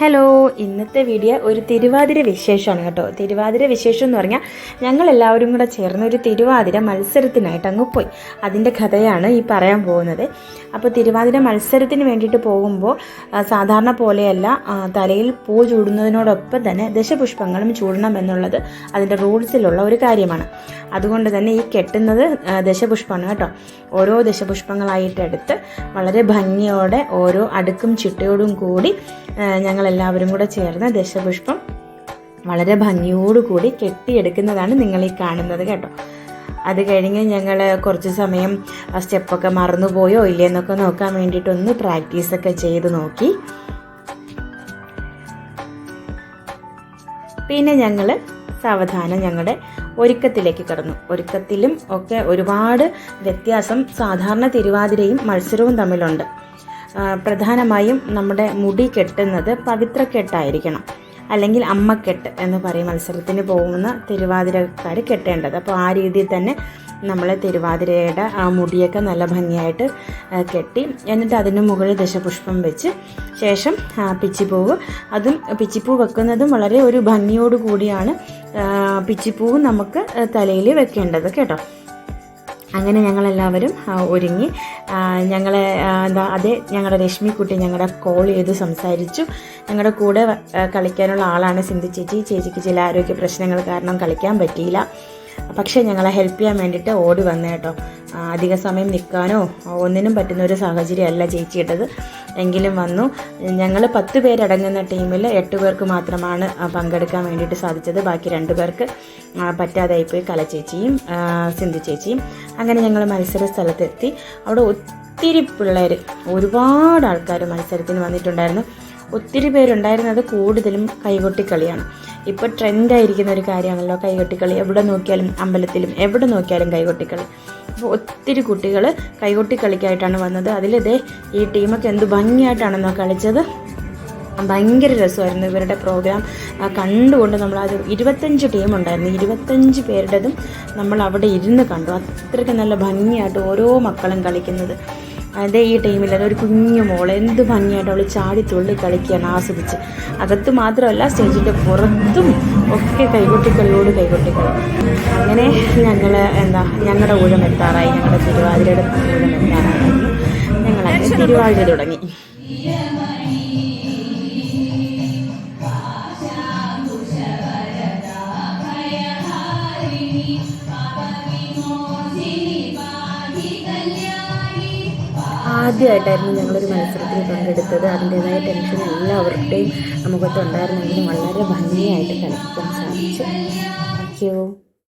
Hello ഇന്നത്തെ video ഒരു തിരുവാതിര വിശേഷമാണ് കേട്ടോ. തിരുവാതിര വിശേഷം എന്ന് പറഞ്ഞാൽ ഞങ്ങൾ എല്ലാവരും കൂടെ ചേർന്ന് ഒരു തിരുവാതിര മത്സരത്തിനായിട്ട് അങ്ങ് പോയി. അതിന്റെ കഥയാണ് ഈ പറയാൻ പോകുന്നത്. അപ്പോൾ തിരുവാതിര മത്സരത്തിന് വേണ്ടിയിട്ട് പോകുമ്പോൾ സാധാരണ പോലെയല്ല തലയിൽ പൂ ചൂടുന്നതിനോടൊപ്പം തന്നെ ദശപുഷ്പങ്ങളും ചൂടണം എന്നുള്ളത് അതിന്റെ റൂൾസിലുള്ള ഒരു കാര്യമാണ്. അതുകൊണ്ട് തന്നെ ഈ കെട്ടുന്നത് ദശപുഷ്പമാണ് കേട്ടോ. ഓരോ ദശപുഷ്പങ്ങളായിട്ട് എടുത്ത് വളരെ ഭംഗിയോടെ ഓരോ അടുക്കും ചിട്ടയോടും കൂടി ആ, ഞങ്ങളെല്ലാവരും കൂടെ ചേർന്ന് ദശപുഷ്പം വളരെ ഭംഗിയോടുകൂടി കെട്ടിയെടുക്കുന്നതാണ് നിങ്ങൾ ഈ കാണുന്നത് കേട്ടോ. അത് കഴിഞ്ഞ് ഞങ്ങൾ കുറച്ച് സമയം സ്റ്റെപ്പൊക്കെ മറന്നുപോയോ ഇല്ലയെന്നൊക്കെ നോക്കാൻ വേണ്ടിയിട്ടൊന്ന് പ്രാക്ടീസൊക്കെ ചെയ്ത് നോക്കി. പിന്നെ ഞങ്ങൾ സാവധാനം ഞങ്ങളുടെ ഒരുക്കത്തിലേക്ക് കടന്നു. ഒരുക്കത്തിലും ഒക്കെ ഒരുപാട് വ്യത്യാസം സാധാരണ തിരുവാതിരയും മത്സരവും തമ്മിലുണ്ട്. പ്രധാനമായും നമ്മുടെ മുടി കെട്ടുന്നത് പവിത്രക്കെട്ടായിരിക്കണം. അല്ലെങ്കിൽ അമ്മക്കെട്ട് എന്ന് പറയും മത്സരത്തിന് പോകുന്ന തിരുവാതിരക്കാർ കെട്ടേണ്ടത്. അപ്പോൾ ആ രീതിയിൽ തന്നെ നമ്മൾ തിരുവാതിരയുടെ ആ മുടിയൊക്കെ നല്ല ഭംഗിയായിട്ട് കെട്ടി എന്നിട്ട് അതിന് മുകളിൽ ദശപുഷ്പം വെച്ച് ശേഷം പിച്ചിപ്പൂവ്. അതും പിച്ചിപ്പൂ വെക്കുന്നതും വളരെ ഒരു ഭംഗിയോട് കൂടിയാണ് പിച്ചിപ്പൂവ് നമുക്ക് തലയിൽ വെക്കേണ്ടത് കേട്ടോ. അങ്ങനെ ഞങ്ങളെല്ലാവരും ഒരുങ്ങി. ഞങ്ങളെ എന്താ അതേ ഞങ്ങളുടെ രശ്മിക്കുട്ടി ഞങ്ങളുടെ കോൾ ചെയ്ത് സംസാരിച്ചു. ഞങ്ങളുടെ കൂടെ കളിക്കാനുള്ള ആളാണ് സിന്ധു ചേച്ചി. ചേച്ചിക്ക് ചില ആരോഗ്യ പ്രശ്നങ്ങൾ കാരണം കളിക്കാൻ പറ്റിയില്ല. പക്ഷേ ഞങ്ങളെ ഹെൽപ്പ് ചെയ്യാൻ വേണ്ടിയിട്ട് ഓടി വന്നേട്ടോ അധിക സമയം നിൽക്കാനോ ഒന്നിനും പറ്റുന്ന ഒരു സാഹചര്യമല്ല ചേച്ചിയിട്ടത് എങ്കിലും വന്നു. ഞങ്ങൾ പത്ത് പേരടങ്ങുന്ന ടീമിൽ എട്ട് പേർക്ക് മാത്രമാണ് പങ്കെടുക്കാൻ വേണ്ടിയിട്ട് സാധിച്ചത്. ബാക്കി രണ്ട് പേർക്ക് പറ്റാതായി പോയി കല ചേച്ചിയും സിന്ധു ചേച്ചിയും. അങ്ങനെ ഞങ്ങൾ മത്സര സ്ഥലത്തെത്തി. അവിടെ ഒത്തിരി പിള്ളേർ ഒരുപാട് ആൾക്കാർ മത്സരത്തിന് വന്നിട്ടുണ്ടായിരുന്നു. ഒത്തിരി പേരുണ്ടായിരുന്നത് കൂടുതലും കൈകൊട്ടിക്കളിയാണ് ഇപ്പോൾ ട്രെൻഡായിരിക്കുന്ന ഒരു കാര്യമാണല്ലോ കൈകൊട്ടിക്കളി. എവിടെ നോക്കിയാലും അമ്പലത്തിലും എവിടെ നോക്കിയാലും കൈകൊട്ടിക്കളി. അപ്പോൾ ഒത്തിരി കുട്ടികൾ കൈകൊട്ടിക്കളിക്കായിട്ടാണ് വന്നത്. അതിലിതേ ഈ ടീമൊക്കെ എന്ത് ഭംഗിയായിട്ടാണെന്നോ കളിച്ചത്? ഭയങ്കര രസമായിരുന്നു ഇവരുടെ പ്രോഗ്രാം കണ്ടുകൊണ്ട് നമ്മൾ അത് ഇരുപത്തഞ്ച് ടീം ഉണ്ടായിരുന്നു. ഇരുപത്തഞ്ച് പേരുടേതും നമ്മൾ അവിടെ ഇരുന്ന് കണ്ടു. അത്രയ്ക്ക് നല്ല ഭംഗിയായിട്ട് ഓരോ മക്കളും കളിക്കുന്നത്. അതേ ഈ ടീമിൽ ഒരു കുഞ്ഞു മോൾ എന്ത് ഭംഗിയായിട്ട് അവൾ ചാടി തുള്ളി കളിക്കുകയാണ് ആസ്വദിച്ച്. അകത്ത് മാത്രമല്ല സ്റ്റേജിന്റെ പുറത്തും ഒക്കെ കൈകൊട്ടിക്കളിയോട് കൈകൊട്ടിക്കളി. അങ്ങനെ ഞങ്ങൾ എന്താ ഞങ്ങളുടെ ഊഴം എത്താറായി ഞങ്ങളുടെ തിരുവാതിരയുടെ ഊഴം എത്താറായിരുന്നു ഞങ്ങളങ്ങനെ തിരുവാതിര തുടങ്ങി. ആദ്യമായിട്ടായിരുന്നു ഞങ്ങളൊരു മത്സരത്തിൽ പങ്കെടുത്തത്. അതിന്റെതായ ടെൻഷൻ എല്ലാവരുടെയും നമുക്കൊക്കെ ഉണ്ടായിരുന്നെങ്കിലും വളരെ ഭംഗിയായിട്ട് കളിക്കാൻ സാധിച്ചു. Thank you